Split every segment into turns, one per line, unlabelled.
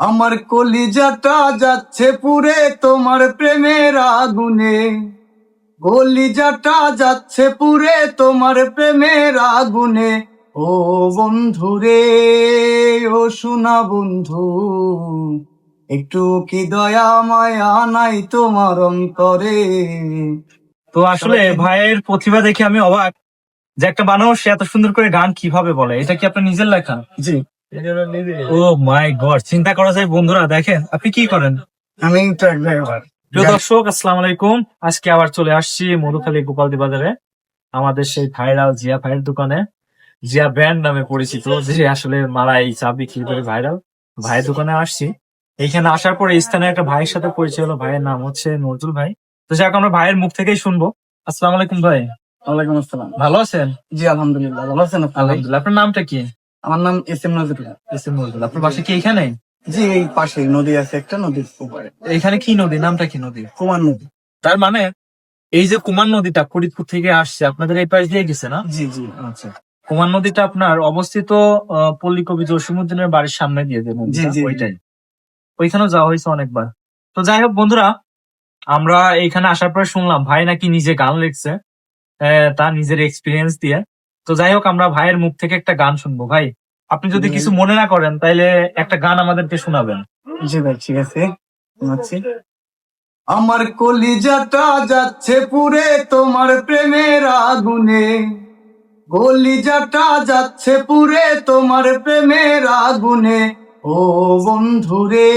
আমার কলিজাটা যাচ্ছে পুরে তোমার প্রেমের আগুনে। কলিজাটা যাচ্ছে পুরে তোমার প্রেমের আগুনে। ও বন্ধু রে ও সোনা বন্ধু একটু কি দয়া মায়া নাই তোমার অন্তরে?
তো আসলে ভাইয়ের প্রতিভা দেখে আমি অবাক যে একটা মানুষ এত সুন্দর করে গান কীভাবে বলে? এটা কি আপনার নিজের লেখা?
জি।
ও মাই গড চিন্তা করা যায় বন্ধুরা দেখেন আপনি কি করেন?
আমি ট্রাক ড্রাইভার
প্রিয় দর্শক আসসালাম আলাইকুম। আজকে আবার চলে আসছি মধুখালী গোপালদি বাজারে আমাদের সেই ভাইরাল জিয়া ভাইয়ের দোকানে। জিয়া ব্র্যান্ড নামে পরিচিত যে আসলে মালাই চা বিক্রি করে ভাইরাল। ভাইয়ের দোকানে আসছি। এইখানে আসার পরে এই স্থানে একটা ভাইয়ের সাথে পরিচয় হলো ভাইয়ের নাম হচ্ছে নজরুল ভাই। তো যাক আমরা ভাইয়ের মুখ থেকেই শুনব। আসসালাম আলাইকুম ভাই।
ওয়ালাইকুম আসসালাম।
ভালো আছেন?
জি আলহামদুলিল্লাহ ভালো আছেন
আলহামদুলিল্লাহ। আপনার নামটা কি?
আমার নাম S M Nazrul.
S M Nazrul. আপনার বাসা কি এখানে?
জি এই পাশে নদী আছে একটা নদীর উপরে।
এখানে কি নদী? নামটা কি নদী
কুমার নদী।
তার মানে এই যে কুমার নদীটা ফরিদপুর থেকে আসছে আপনাদের এই পাশ দিয়ে গেছে না?
জি জি।
আচ্ছা। কুমার নদীটা আপনার অবস্থিত পল্লী কবি জসিমুদ্দিনের বাড়ির সামনে দিয়ে যে নদীটা,
জি, জি, জি।
ওইটাই। ওইখানেও যাওয়া হয়েছে অনেকবার। তো যাই হোক বন্ধুরা আমরা এখানে আসার পরে শুনলাম ভাই নাকি নিজে গান লিখছে তার নিজের এক্সপিরিয়েন্স দিয়ে। তো যাই হোক আমরা ভাইয়ের মুখ থেকে একটা গান শুনব। ভাই আপনি যদি কিছু মনে না করেন তাইলে একটা গান আমাদেরকে শোনাবেন।
জি ভাই ঠিক আছে। শোনাচ্ছি। আমার কলিজাটা যাচ্ছে পুরে তোমার প্রেমের আগুনে। কলিজাটা যাচ্ছে পুরে তোমার প্রেমের আগুনে। ও বন্ধু রে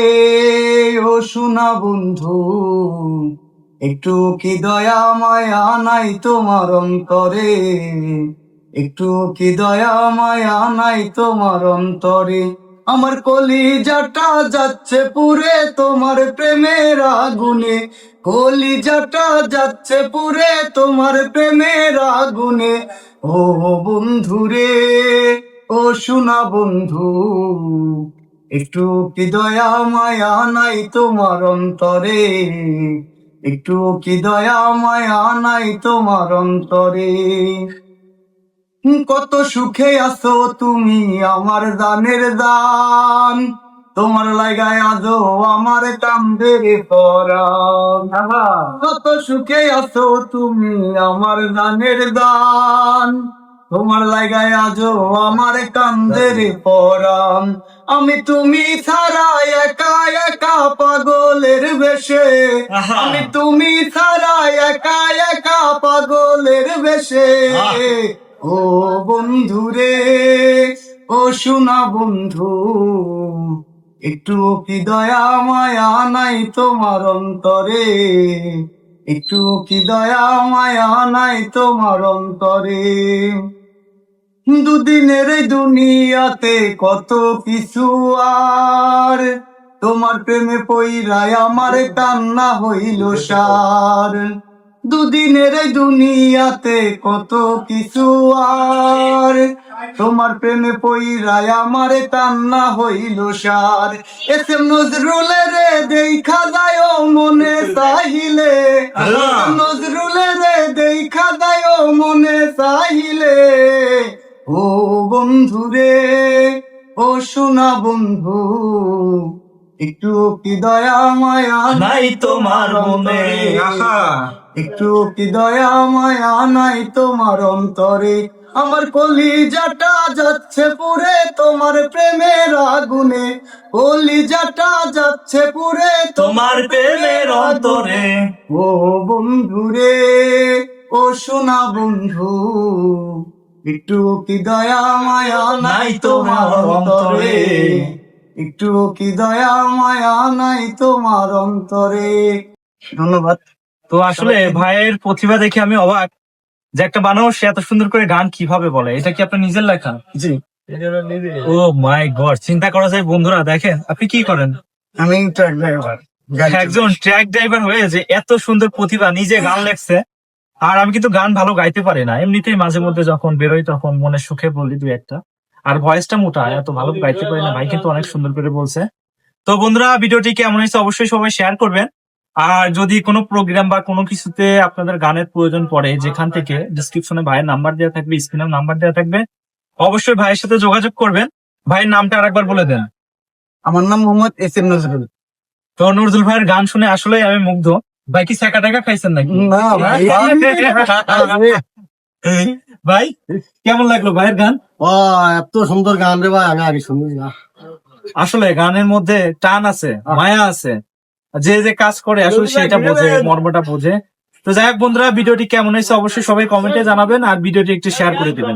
ও সোনা বন্ধু একটু কি দয়া মায়া নাই তোমার অন্তরে? একটু কি দয়া মায়া নাই তোমার অন্তরে? আমার কলিজাটা যাচ্ছে পুরে তোমার প্রেমের আগুনে। কলিজাটা যাচ্ছে পুরে তোমার প্রেমের আগুনে। ও বন্ধু রে ও সোনা বন্ধু, একটু কি দয়া মায়া নাই তোমার অন্তরে? একটু কি দয়া মায়া নাই তোমার অন্তরে? কত সুখে আছো তুমি আমার দানের দান। তোমার লাগায় আজো আমার পরাণ। কত সুখে আছো তুমি আমার দানের দান। তোমার লাগায় আজো আমার কান্দের পরাণ। আমি তুমি ছাড়া একা একা পাগলের বেশে। আমি তুমি ছাড়া একা একা পাগলের বেশে। ও বন্ধু রে ও সোনা বন্ধু, একটু কি দয়া মায়া নাই তোমার অন্তরে? একটু কি দয়া মায়া নাই তোমার অন্তরে? দুদিনের দুনিয়াতে কত কিছু আর, তোমার প্রেমে পইরায় আমার কান্না হইল সার। দুদিনের দুনিয়াতে কত কিছু আর। তোমার প্রেমে পইরায় আমার কান্না হইল সার। এসে নজরুলের দেখা যায় মনে চাহিলে।
আল্লাহ।
নজরুলের দেখা যায় মনে চাহিলে। ও বন্ধু রে ও সোনা বন্ধু একটু কি দয়া মায়া
নাই তোমার মনে?
আহা। একটু কি দয়া, মায়া নাই তোমার অন্তরে? আমার কলিজাটা যাচ্ছে পুরে তোমার প্রেমের আগুনে। কলিজাটা যাচ্ছে পুরে
তোমার প্রেমের অন্তরে।
ও বন্ধু রে ও সোনা বন্ধু, একটু কি দয়া, মায়া নাই তোমার অন্তরে? একটু কি দয়া, মায়া নাই তোমার অন্তরে। ধন্যবাদ।
তো আসলে ভাইয়ের প্রতিভা দেখে আমি অবাক যে একটা মানুষ এত সুন্দর করে গান কীভাবে বলে? এটা কি আপনার নিজের লেখা?
জি।
ও মাই গড চিন্তা করা যায় বন্ধুরা দেখেন আপনি কি করেন?
আমি ট্রাক ড্রাইভার
একজন ট্র্যাক ড্রাইভার হয়ে যে এত সুন্দর প্রতিভা নিজে গান লেখছে আর আমি কিন্তু গান ভালো গাইতে পারি না। এমনিতেই মাঝে মধ্যে যখন বেরোই তখন মনে সুখে বলি দুই একটা। আর ভয়েসটা মোটা এত ভালো গাইতে পারি না ভাই কিন্তু অনেক সুন্দর করে বলছে। তো বন্ধুরা ভিডিওটি কেমন হয়েছে অবশ্যই সবাই শেয়ার করবেন। আর যদি কোনো প্রোগ্রাম বা কোনো কিছুতে আপনাদের গানের প্রয়োজন পড়ে যেখান থেকে ডিসক্রিপশনে ভাইয়ের নাম্বার দেওয়া থাকবে স্ক্রিনের নাম্বার দেওয়া থাকবে অবশ্যই ভাইয়ের সাথে যোগাযোগ করবেন। ভাইয়ের নামটা আরেকবার বলে দেন।
আমার নাম মোহাম্মদ এস এম নজরুল।
তো নজরুল ভাইয়ের গান শুনে আসলে আমি মুগ্ধ। ভাই কি সেকা টাকা খাইছেন নাকি? ভাই। কেমন লাগল ভাইয়ের গান?
ও এত সুন্দর গান রে ভাই আমি আগে শুনি না।
আসলে গানের মধ্যে টান আছে মায়া আছে। যে যে কাজ করে আসলে সেটা বোঝে মর্মটা বোঝে। তো যাই হোক বন্ধুরা ভিডিওটি কেমন হয়েছে অবশ্যই সবাই কমেন্টে জানাবেন আর ভিডিওটি একটু শেয়ার করে দিবেন।